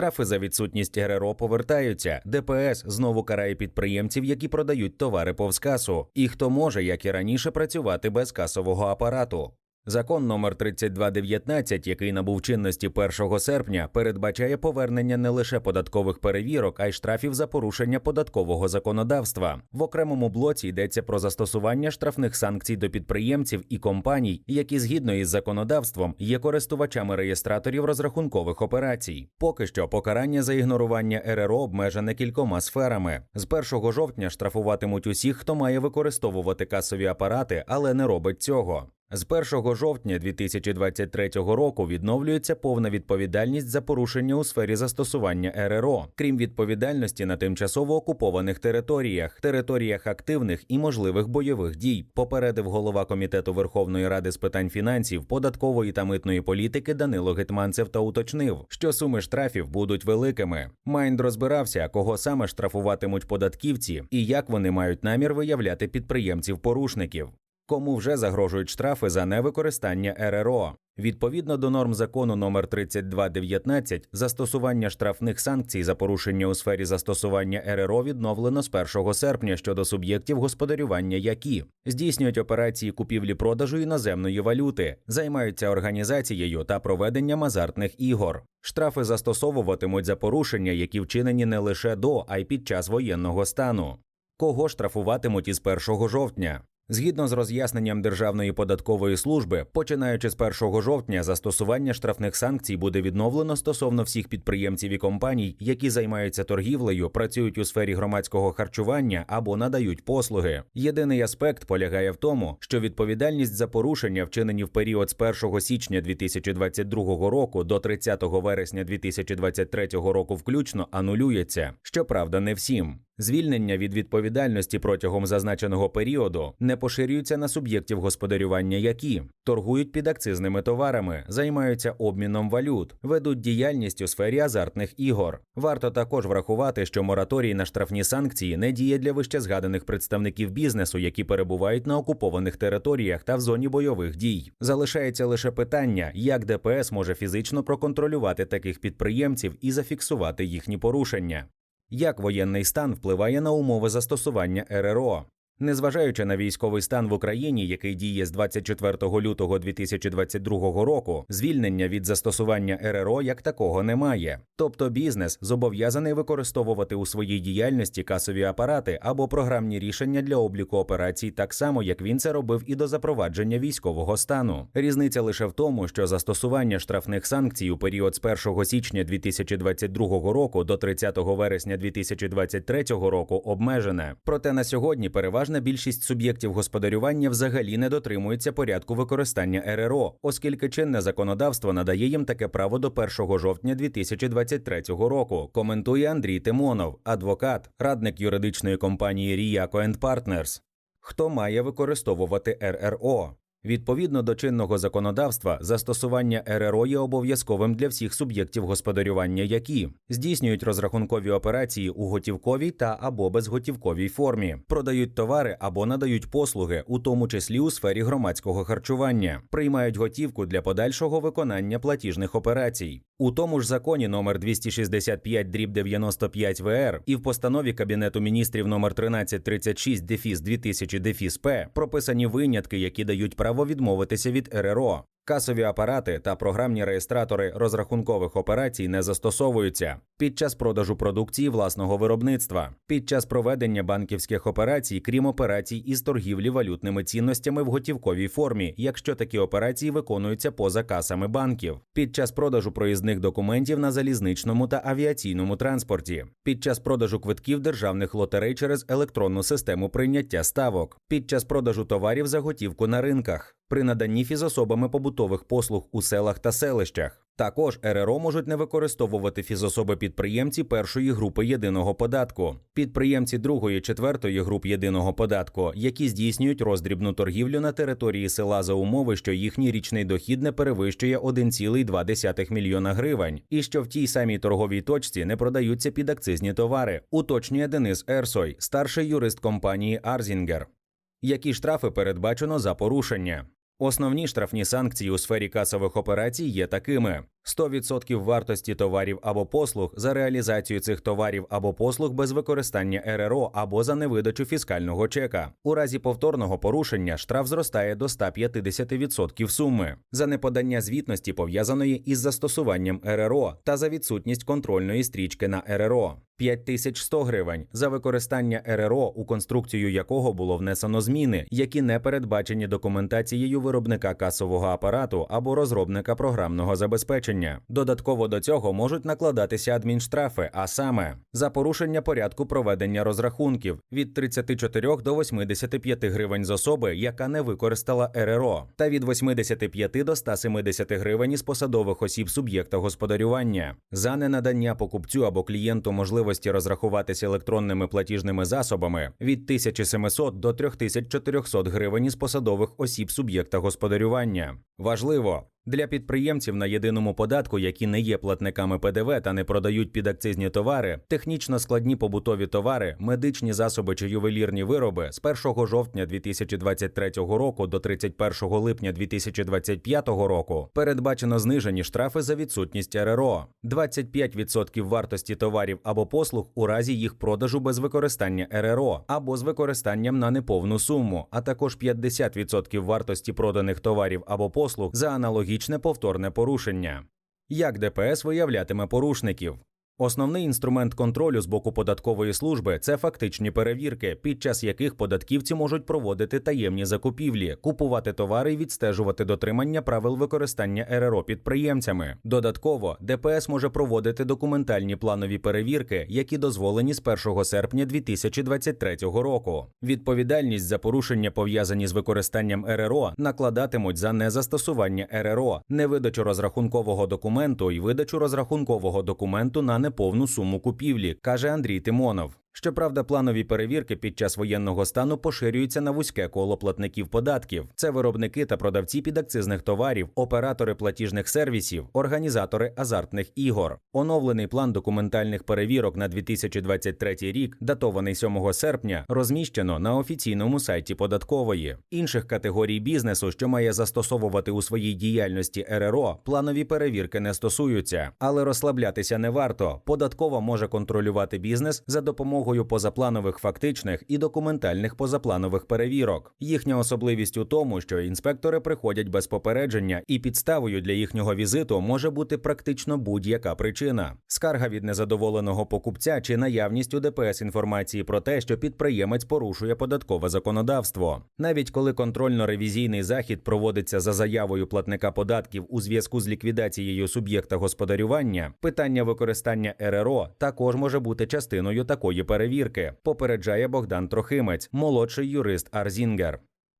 Штрафи за відсутність РРО повертаються. ДПС знову карає підприємців, які продають товари повз касу. І хто може, як і раніше, працювати без касового апарату. Закон номер 3219, який набув чинності 1 серпня, передбачає повернення не лише податкових перевірок, а й штрафів за порушення податкового законодавства. В окремому блоці йдеться про застосування штрафних санкцій до підприємців і компаній, які згідно із законодавством є користувачами реєстраторів розрахункових операцій. Поки що покарання за ігнорування РРО обмежене кількома сферами. З 1 жовтня штрафуватимуть усіх, хто має використовувати касові апарати, але не робить цього. З 1 жовтня 2023 року відновлюється повна відповідальність за порушення у сфері застосування РРО, крім відповідальності на тимчасово окупованих територіях, територіях активних і можливих бойових дій, попередив голова комітету Верховної Ради з питань фінансів, податкової та митної політики Данило Гетманцев та уточнив, що суми штрафів будуть великими. Майнд розбирався, кого саме штрафуватимуть податківці і як вони мають намір виявляти підприємців-порушників кому вже загрожують штрафи за невикористання РРО. Відповідно до норм закону номер 3219, застосування штрафних санкцій за порушення у сфері застосування РРО відновлено з 1 серпня щодо суб'єктів господарювання, які здійснюють операції купівлі-продажу іноземної валюти, займаються організацією та проведенням азартних ігор. Штрафи застосовуватимуть за порушення, які вчинені не лише до, а й під час воєнного стану. Кого штрафуватимуть із 1 жовтня? Згідно з роз'ясненням Державної податкової служби, починаючи з 1 жовтня, застосування штрафних санкцій буде відновлено стосовно всіх підприємців і компаній, які займаються торгівлею, працюють у сфері громадського харчування або надають послуги. Єдиний аспект полягає в тому, що відповідальність за порушення, вчинені в період з 1 січня 2022 року до 30 вересня 2023 року, включно анулюється. Щоправда, не всім. Звільнення від відповідальності протягом зазначеного періоду не поширюються на суб'єктів господарювання, які торгують підакцизними товарами, займаються обміном валют, ведуть діяльність у сфері азартних ігор. Варто також врахувати, що мораторій на штрафні санкції не діє для вищезгаданих представників бізнесу, які перебувають на окупованих територіях та в зоні бойових дій. Залишається лише питання, як ДПС може фізично проконтролювати таких підприємців і зафіксувати їхні порушення. Як воєнний стан впливає на умови застосування РРО? Незважаючи на військовий стан в Україні, який діє з 24 лютого 2022 року, звільнення від застосування РРО як такого немає. Тобто бізнес зобов'язаний використовувати у своїй діяльності касові апарати або програмні рішення для обліку операцій, так само як він це робив і до запровадження військового стану. Різниця лише в тому, що застосування штрафних санкцій у період з 1 січня 2022 року до 30 вересня 2023 року обмежене. Проте на сьогодні переважно переважна більшість суб'єктів господарювання взагалі не дотримується порядку використання РРО, оскільки чинне законодавство надає їм таке право до 1 жовтня 2023 року. Коментує Андрій Тимонов, адвокат, радник юридичної компанії Ріяко Партнерс. Хто має використовувати РРО? Відповідно до чинного законодавства, застосування РРО є обов'язковим для всіх суб'єктів господарювання, які здійснюють розрахункові операції у готівковій та або безготівковій формі, продають товари або надають послуги, у тому числі у сфері громадського харчування, приймають готівку для подальшого виконання платіжних операцій. У тому ж законі номер 265 дріб 95 ВР і в постанові Кабінету міністрів номер 1336 дефіс 2000 дефіс П прописані винятки, які дають право право відмовитися від РРО. Касові апарати та програмні реєстратори розрахункових операцій не застосовуються під час продажу продукції власного виробництва, під час проведення банківських операцій, крім операцій із торгівлі валютними цінностями в готівковій формі, якщо такі операції виконуються поза касами банків, під час продажу проїзних документів на залізничному та авіаційному транспорті, під час продажу квитків державних лотерей через електронну систему прийняття ставок, під час продажу товарів за готівку на ринках при наданні фізособами побутових послуг у селах та селищах. Також РРО можуть не використовувати фізособи підприємці першої групи єдиного податку, підприємці другої, четвертої груп єдиного податку, які здійснюють роздрібну торгівлю на території села за умови, що їхній річний дохід не перевищує 1,2 мільйона гривень, і що в тій самій торговій точці не продаються підакцизні товари. Уточнює Денис Ерсой, старший юрист компанії Арзінгер. Які штрафи передбачено за порушення? Основні штрафні санкції у сфері касових операцій є такими: 100% вартості товарів або послуг за реалізацію цих товарів або послуг без використання РРО або за невидачу фіскального чека. У разі повторного порушення штраф зростає до 150% суми за неподання звітності пов'язаної із застосуванням РРО та за відсутність контрольної стрічки на РРО. 5100 гривень за використання РРО, у конструкцію якого було внесено зміни, які не передбачені документацією виробника касового апарату або розробника програмного забезпечення. Додатково до цього можуть накладатися адмінштрафи, а саме за порушення порядку проведення розрахунків від 34 до 85 гривень з особи, яка не використала РРО, та від 85 до 170 гривень із посадових осіб суб'єкта господарювання за ненадання покупцю або клієнту можливості розрахуватися електронними платіжними засобами від 1700 до 3400 гривень із посадових осіб суб'єкта господарювання. Важливо. Для підприємців на єдиному податку, які не є платниками ПДВ та не продають підакцизні товари, технічно складні побутові товари, медичні засоби чи ювелірні вироби з 1 жовтня 2023 року до 31 липня 2025 року передбачено знижені штрафи за відсутність РРО, 25% вартості товарів або послуг у разі їх продажу без використання РРО або з використанням на неповну суму, а також 50% вартості проданих товарів або послуг за аналогічне повторне порушення. Як ДПС виявлятиме порушників? Основний інструмент контролю з боку податкової служби це фактичні перевірки, під час яких податківці можуть проводити таємні закупівлі, купувати товари і відстежувати дотримання правил використання РРО підприємцями. Додатково ДПС може проводити документальні планові перевірки, які дозволені з 1 серпня 2023 року. Відповідальність за порушення пов'язані з використанням РРО накладатимуть за незастосування РРО, невидачу розрахункового документу і видачу розрахункового документу на неповну суму купівлі, каже Андрій Тимонов. Щоправда, планові перевірки під час воєнного стану поширюються на вузьке коло платників податків. Це виробники та продавці підакцизних товарів, оператори платіжних сервісів, організатори азартних ігор. Оновлений план документальних перевірок на 2023 рік, датований 7 серпня, розміщено на офіційному сайті податкової. Інших категорій бізнесу, що має застосовувати у своїй діяльності РРО, планові перевірки не стосуються, але розслаблятися не варто. Податкова може контролювати бізнес за допомогою позапланових фактичних і документальних позапланових перевірок. Їхня особливість у тому, що інспектори приходять без попередження, і підставою для їхнього візиту може бути практично будь-яка причина: скарга від незадоволеного покупця чи наявність у ДПС інформації про те, що підприємець порушує податкове законодавство. Навіть коли контрольно-ревізійний захід проводиться за заявою платника податків у зв'язку з ліквідацією суб'єкта господарювання, питання використання РРО також може бути частиною такої перевірки, попереджає Богдан Трохимець, молодший юрист Арзінгер.